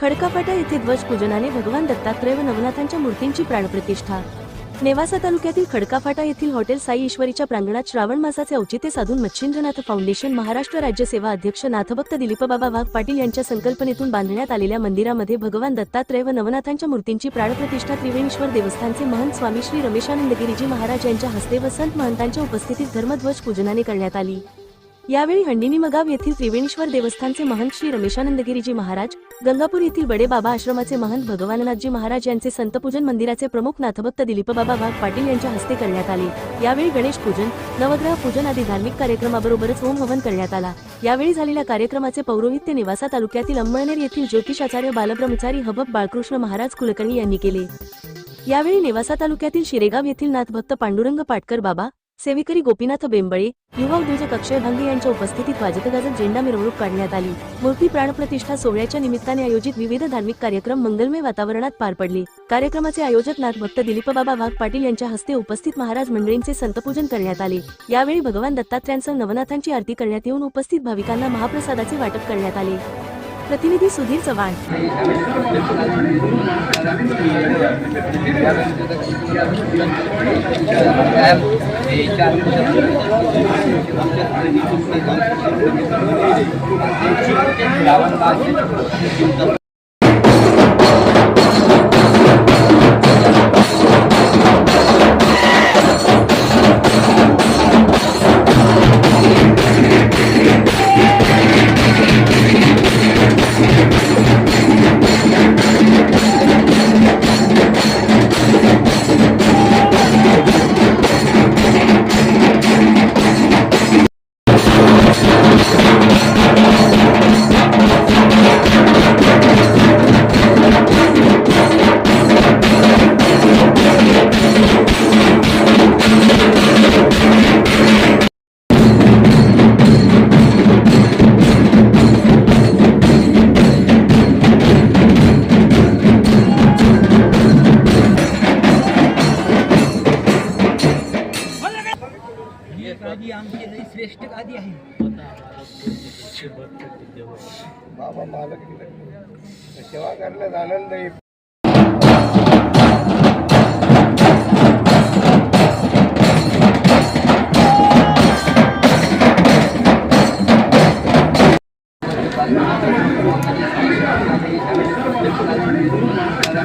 खडकाफाटा येथे ध्वजपूजनाने भगवान दत्तात्रय व नवनाथांच्या मूर्तींची प्राणप्रतिष्ठा. नेवासा तालुक्यातील खडकाफाटा येथील हॉटेल साई ईश्वरीच्या प्रांगणात श्रावण मासाचे औचित्य साधून मच्छिंद्रनाथ फाउंडेशन महाराष्ट्र राज्य सेवा अध्यक्ष नाथभक्त दिलीपबाबा वाघ पाटील यांच्या संकल्पनेतून बांधण्यात आलेल्या मंदिरामध्ये भगवान दत्तात्रय व नवनाथांच्या मूर्तींची प्राणप्रतिष्ठा त्रिवेणेश्वर देवस्थानचे महंत स्वामी श्री रमेशानंदगिरीजी महाराज यांच्या हस्ते व संत महंतांच्या उपस्थितीत धर्मध्वज पूजनाने करण्यात आली. यावेळी हंडिनी मगाव येथील त्रिवेणेश्वर देवस्थानचे महंत श्री रमेशानंदगिरीजी महाराज गंगापूर येथील बडे बाबा आश्रमाचे महंत भगवाननाथजी महाराज यांचे संतपूजन मंदिराचे प्रमुख नाथभक्त दिलीपबाबा भाग पाटील यांच्या हस्ते करण्यात आले. यावेळी गणेश पूजन नवग्रह पूजन आदी धार्मिक कार्यक्रमाबरोबरच होम हवन करण्यात आला. यावेळी झालेल्या कार्यक्रमाचे पौरोहित्य निवासा तालुक्यातील अंमळनेर येथील ज्योतिषाचार्य बालब्रह्मचारी हबब बाळकृष्ण महाराज कुलकर्णी यांनी केले. यावेळी नेवासा तालुक्यातील शिरेगाव येथील नाथभक्त पांडुरंग पाटकर बाबा सेविकरी गोपीनाथ बेंबळे युवा उद्योजक अक्षय भांगे यांच्या उपस्थितीत वाजत गाजत झेंडा मिरवणूक काढण्यात आली. मूर्ती प्राणप्रतिष्ठा सोहळ्याच्या निमित्ताने आयोजित विविध धार्मिक कार्यक्रम मंगलमय वातावरणात पार पडले. कार्यक्रमाचे आयोजक नाथभक्त दिलीपबाबा भाग पाटील यांच्या हस्ते उपस्थित महाराज मंडळींचे संतपूजन करण्यात आले. यावेळी भगवान दत्तात्रयांसह नवनाथांची आरती करण्यात येऊन उपस्थित भाविकांना महाप्रसादाचे वाटप करण्यात आले. प्रतिनिधी सुधीर चव्हाण. गादी आमची लई श्रेष्ठ गादी आहे. बाबा मालक सेवा करण्यात आनंद आहे